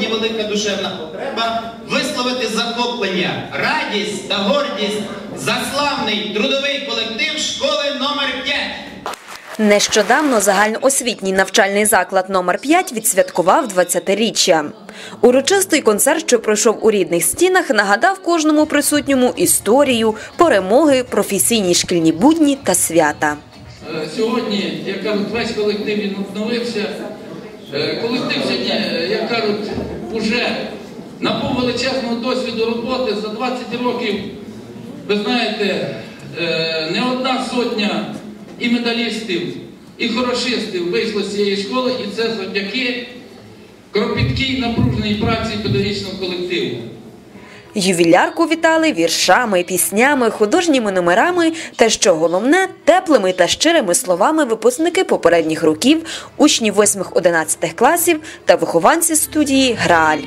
сьогодні велика душевна потреба висловити захоплення, радість та гордість за славний трудовий колектив школи номер 5 Нещодавно загальноосвітній навчальний заклад номер 5 відсвяткував 20-річчя. Урочистий концерт, що пройшов у рідних стінах, нагадав кожному присутньому історію, перемоги, професійні шкільні будні та свята. Е, Сьогодні, як кажуть, весь колектив він обновився. Е, Колектив сьогодні, е, кажуть, уже набув величезного досвіду роботи за 20 років. Ви знаєте, е, не одна сотня і медалістів, і хорошистів вийшло з цієї школи, і це завдяки кропіткій напруженій праці педагогічного колективу. Ювілярку вітали віршами, піснями, художніми номерами та, що головне, теплими та щирими словами випускники попередніх років, учні 8-11 класів та вихованці студії Грааль.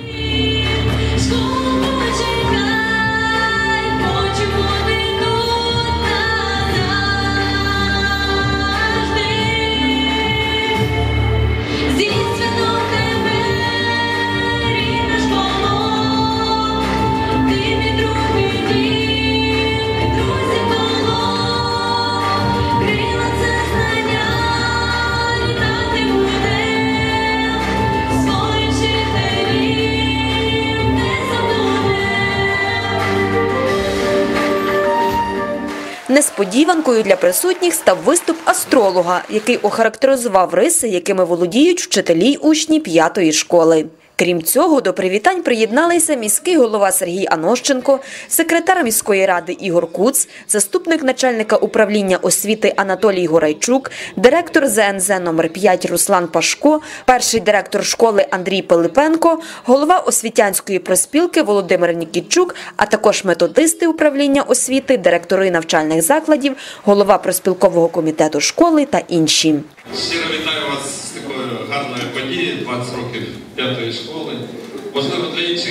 Несподіванкою для присутніх став виступ астролога, який охарактеризував риси, якими володіють вчителі учні п'ятої школи. Крім цього, до привітань приєдналися міський голова Сергій Анощенко, секретар міської ради Ігор Куц, заступник начальника управління освіти Анатолій Горайчук, директор ЗНЗ номер 5 Руслан Пашко, перший директор школи Андрій Пилипенко, голова освітянської проспілки Володимир Нікітчук, а також методисти управління освіти, директори навчальних закладів, голова проспілкового комітету школи та інші. Щиро вітаю вас з такою гарною подією, 20 років п'ятої школи.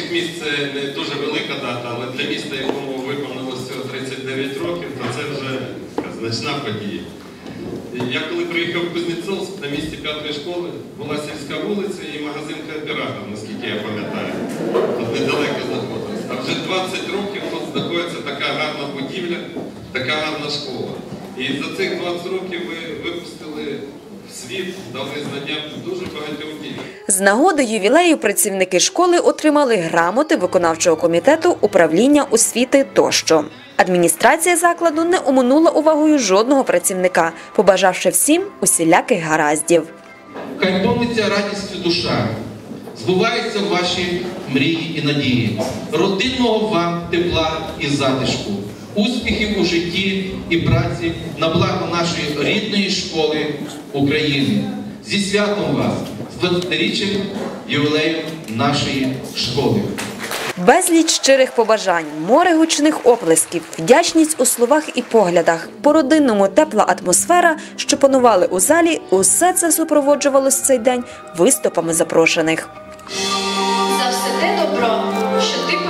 Можливо, міст це не дуже велика дата, але для міста, якому виповнилося всього 39 років, то це вже значна подія. Я коли приїхав в Кузнєцовськ на місці п'ятої школи, була сільська вулиця і магазин кооператор, наскільки я пам'ятаю. Тут недалеко знаходилось. А вже 20 років тут знаходиться така гарна будівля, така гарна школа. І за цих 20 років ви випустили світ, дали знання дуже багатьом дітям. З нагоди ювілею працівники школи отримали грамоти виконавчого комітету управління освіти тощо. Адміністрація закладу не оминула увагою жодного працівника, побажавши всім усіляких гараздів. Хай повниться радістю душа, збуваються ваші мрії і надії, родинного вам тепла і затишку, успіхів у житті і праці на благо нашої рідної школи України. Зі святом вас, з 20-річчям ювілею нашої школи. Безліч щирих побажань, море гучних оплесків, вдячність у словах і поглядах, по-родинному тепла атмосфера, що панували у залі, усе це супроводжувалось цей день виступами запрошених. за все те добро, що ти